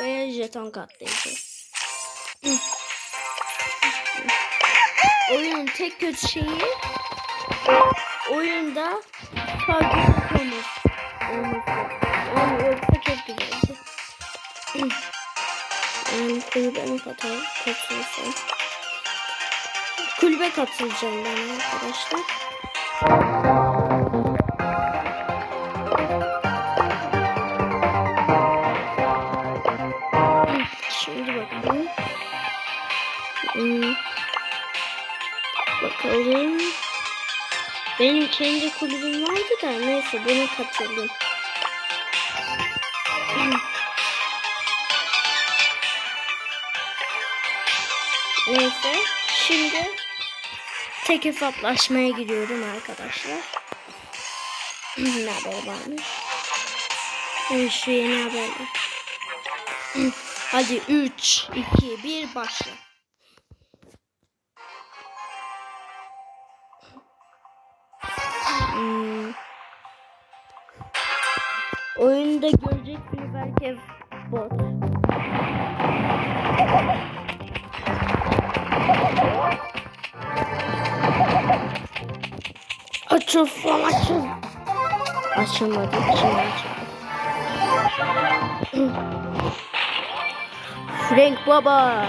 Ve jeton katlayıcı. Oyunun tek kötü şeyi oyunda farklı olması. Yani yoksa çok güzeldi. Yani kulübe mi katalım? Kulübe katılacağım ben arkadaşlar. Kendi kulübüm vardı da neyse buna katıldım. neyse şimdi tek hesaplaşmaya giriyorum arkadaşlar. ne haber varmış? Evet, şu yeni haberler. Hadi 3, 2, 1 başla. Herkes bot. Açılsın açıl. Açılmadı. Açıldı. Frank Baba.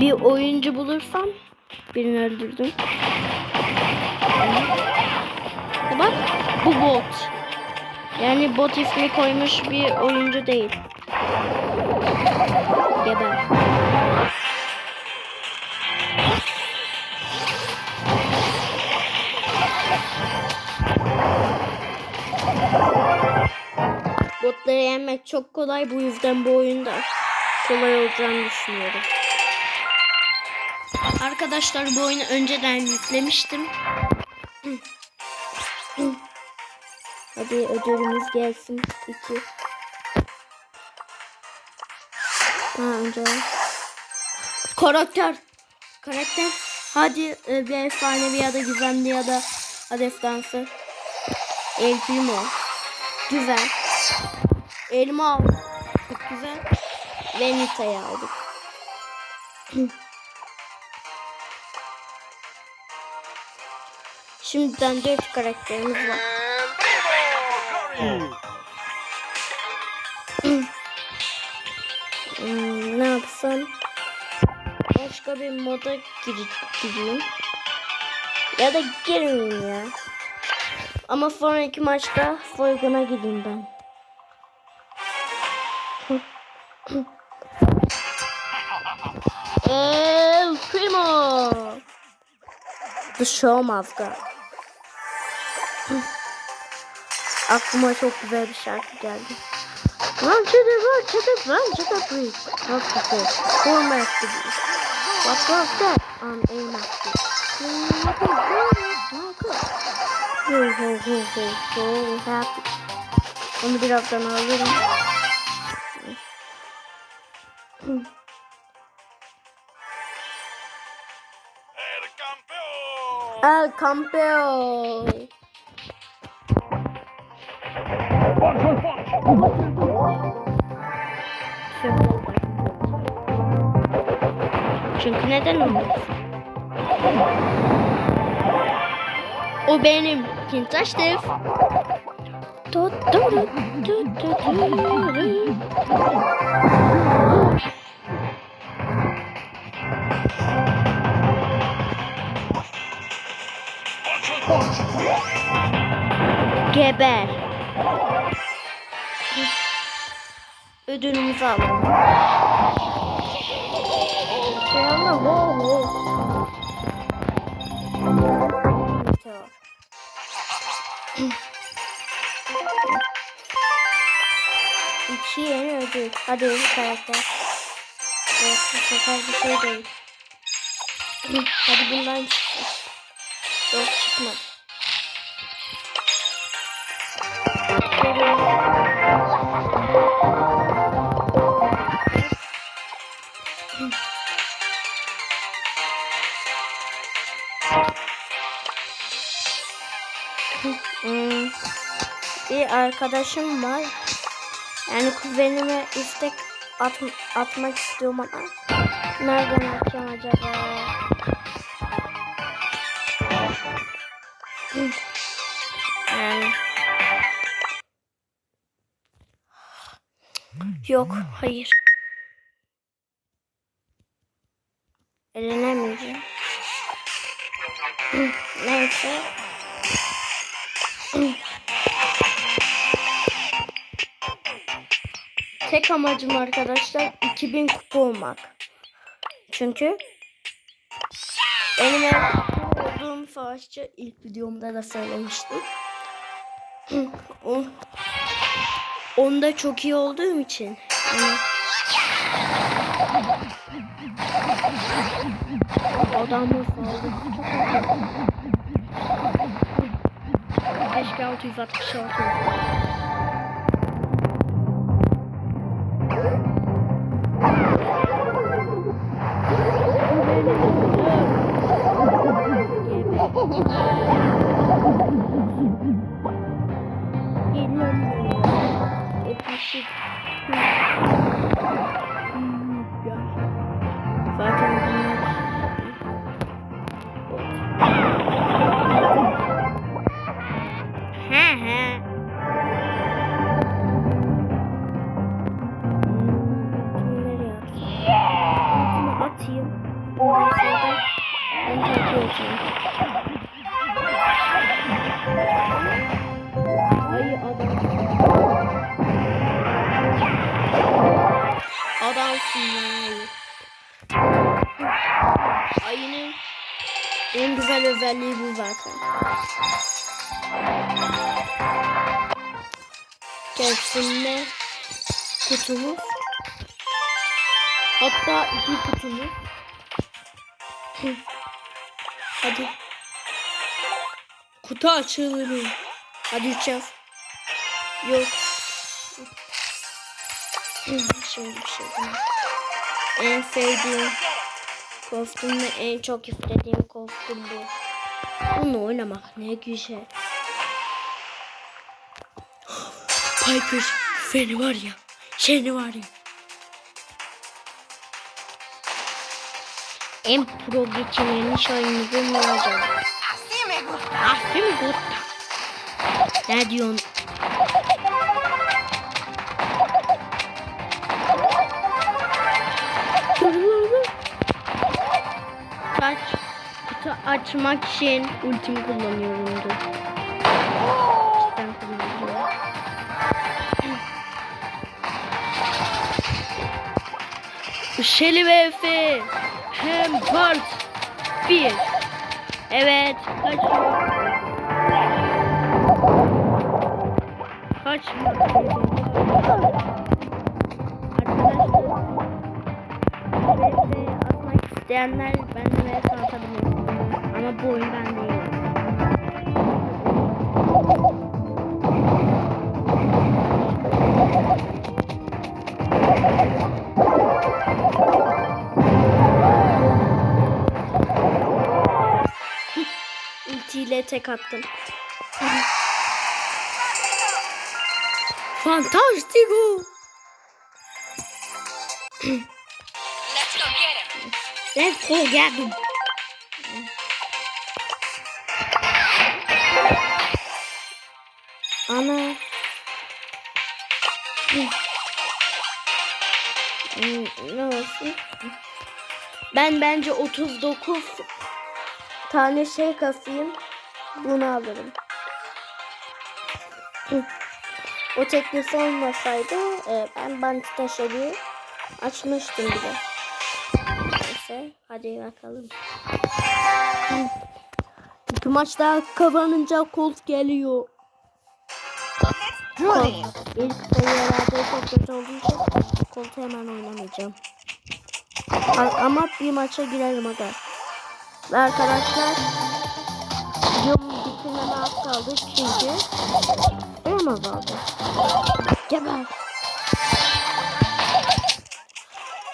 Bir oyuncu bulursam birini öldürdüm. Bak bu bot. Yani bot ismi koymuş bir oyuncu değil. Geber. Botları yenmek çok kolay bu yüzden bu oyunda kolay olacağını düşünüyorum. Arkadaşlar bu oyunu önceden yüklemiştim. Hadi ödülümüz gelsin. İki. Ha önce o. Karakter. Karakter. Hadi e, bir efsanevi ya da gizemli ya da destansı. El Primo. Güzel. Elma aldık. Çok güzel. Ve Nita'yı aldık. Şimdiden dört karakterimiz var. Hmm, ne yapsam? Başka bir moda gir gireyim. Ya da girmeyeyim ya. Ama sonraki maçta soyguna gideyim ben. El Primo. The Show Must Go. Aklıma çok güzel bir şarkı geldi. Run to the road, to the run to the bridge. What's the four? Four master beats. What was that? On a master. Ho ho ho ho ho happy. Onu birazdan alırım. El campeón. El campeón. Çünkü neden olmasın? O benim. Kintaş dev. Geber. Ödülümüzü alalım. Şey ama ho. Meteor. İki yeni ödül. Hadi ödül karakter. Evet bu sefer bir şey değil. Hadi bundan çıksın. Yok çıkmadı. Hmm, arkadaşım var. Yani kuzenime istek at, atmak istiyorum ama nereden atacağım acaba? Yok, hayır. Elenemeyeceğim. Neyse. Tek amacım arkadaşlar 2000 kupa olmak. Çünkü benim en olduğum savaşçı ilk videomda da söylemiştim. onda çok iyi olduğum için. Yani çok iyi. Keşke 666 olsaydı. Zaten özelliği bu zaten. Hepsinde kutumuz. Hatta iki kutumuz. Hadi. Kutu açılır. Hadi uçacağız. Yok. Şimdi bir şey. En sevdiğim kostüm ve en çok istediğim kostüm bu. Bunu oynamak ne güzel. Piper seni var ya. Seni var ya. En pro geçirilmiş ne olacak? Así me gusta. Así me gusta. Ne diyorsun? Açmak için ultim kullanıyorumdur. Şeli ve Efe hem part 1 Evet kaçıyor Kaçma isteyenler benimle atabilir Ama bu oyun ben değilim Ultiyle tek attım. Fantastico. Go get him. Ana. Ne olsun? Ben bence 39 tane şey kasayım. Bunu alırım. O teknesi olmasaydı e, ben bandı taşları açmıştım bile. Neyse hadi bakalım. İki maç daha kazanınca Colt geliyor. Colt. İlk seviyelerde çok kötü olduğu için Colt'u hemen oynamayacağım. Ama bir maça girelim aga. Ve arkadaşlar videomun bitirmeme az kaldı çünkü benim azaldı. Geber.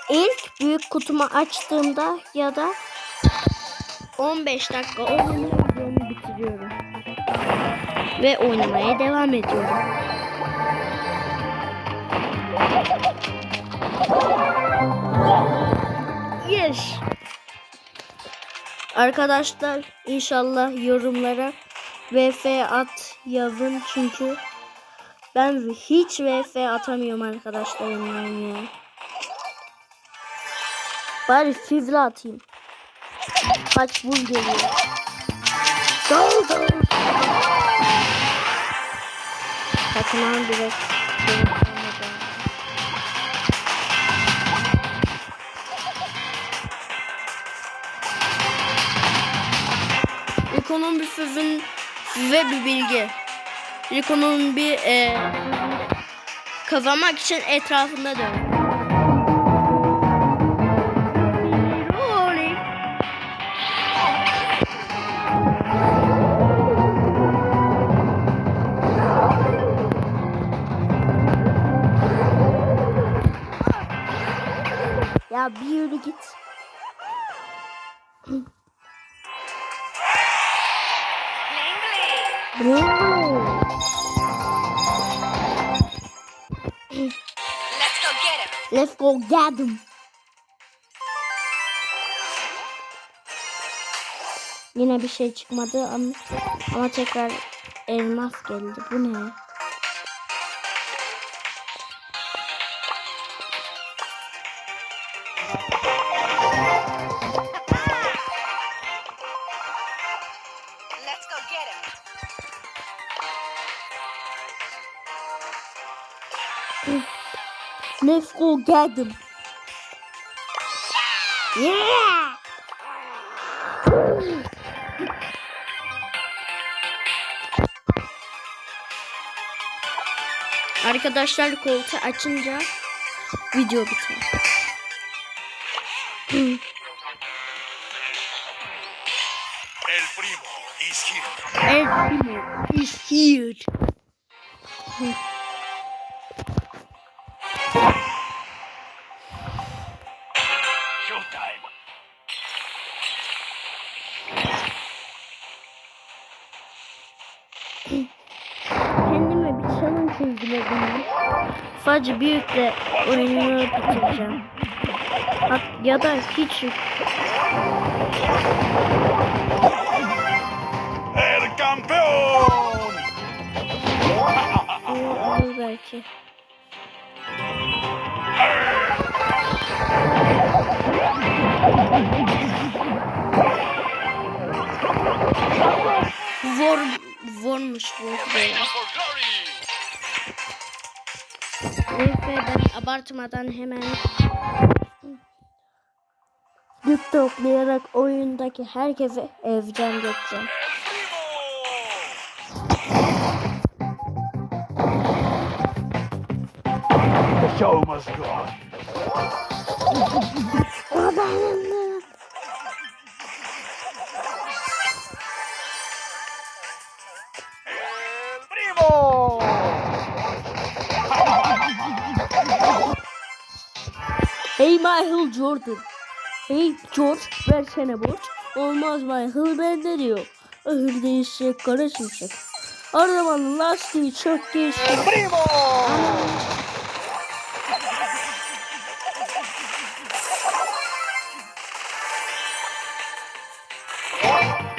İlk büyük kutumu açtığımda ya da 15 dakika oyunu videomu bitiriyorum. Ve oynamaya devam ediyorum. Yes. Arkadaşlar inşallah yorumlara VF at yazın çünkü ben hiç VF atamıyorum arkadaşlar ya. Bari fivle atayım. Kaç bul geliyor. Dal dal. Takımın direkt. Ekonomi sözün size bir bilgi. Ekonomi bir e, kazanmak için etrafında dön. Ya bir yürü git. Bravo. Let's go get him. Let's go get him. Yine bir şey çıkmadı ama, ama tekrar elmas geldi. Bu ne? Let's go get him. Let's go get him. Yeah! Arkadaşlar koltuğu açınca video biter. El primo is here. El primo is here. Showtime. Kendime bir challenge uyguladım. Sadece büyükle oyunu bitireceğim. Ya da hiç El campeón. olur belki. Zor, zormuş bu. böyle. Neyse ben abartmadan hemen yük toplayarak oyundaki herkese evden geçeceğim. Show must go on. El primo. Hey Michael Jordan. Hey George versene borç. Olmaz Michael bende diyor. Ahır değişecek karışmayacak. Arabanın lastiği çok geçti. Primo.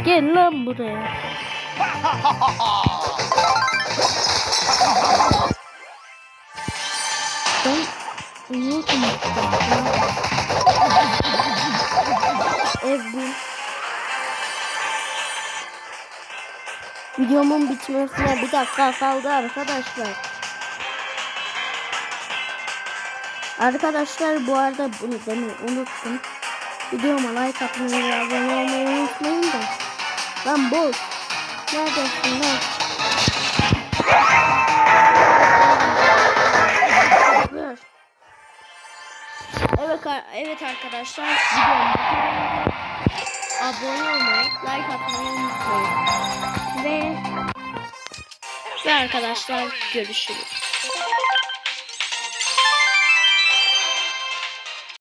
Gel lan buraya. Ben unuttum. Evdim. Videomun bitmesine bir dakika kaldı arkadaşlar. Arkadaşlar bu arada bunu demeyi unuttum. Videoma like atmayı ve abone olmayı unutmayın da. Lan boş. Neredesin lan? Evet, ar- evet arkadaşlar. Abone olmayı, like atmayı unutmayın. Ve, ve arkadaşlar görüşürüz.